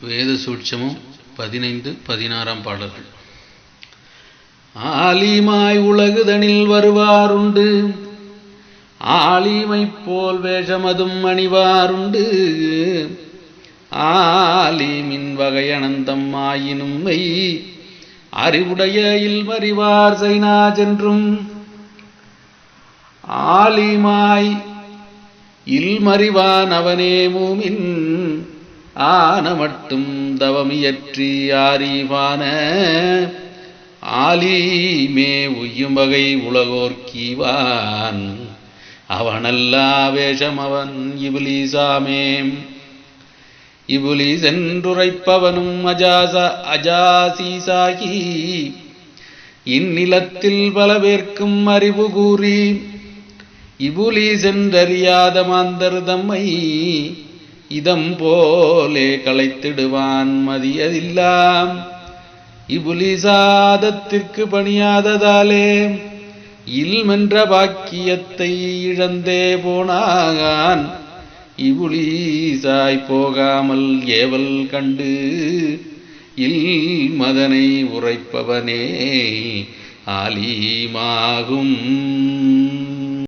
வேத சூட்சமும் பதினைந்து பதினாறாம் பாடல்கள். ஆலிமாய் உலகுதனில் வருவாருண்டு. ஆலிமை போல் வேஷமதும் அணிவாருண்டு. ஆலிமின் வகையனந்தம் ஆயினும் மெய் அறிவுடைய இல்மறிவார் செய்னா சென்றும். ஆலிமாய் இல்மறிவான் அவனே மூமின். ஆன மட்டும் தவமியற்றி ஆரீவான ஆலீமே உய்யும் வகை உலகோர்க்கீவான் அவனல்லா வேஷம் அவன் இபுலீசாமேம் இபுலிசென்றுரைப்பவனும் அஜாச அஜாசீசாகி. இந்நிலத்தில் பல பேர்க்கும் அறிவு கூறி இபுலிசென்றறியாத மாந்தர் தம்மை இதம் போலே களைத்திடுவான் மதியதில்லாம். இபுலிசாதத்திற்கு பணியாததாலே இல்மென்ற பாக்கியத்தை இழந்தே போனாகான். இவுளீசாய் போகாமல் ஏவல் கண்டு இல் மதனை உரைப்பவனே ஆலீமாகும்.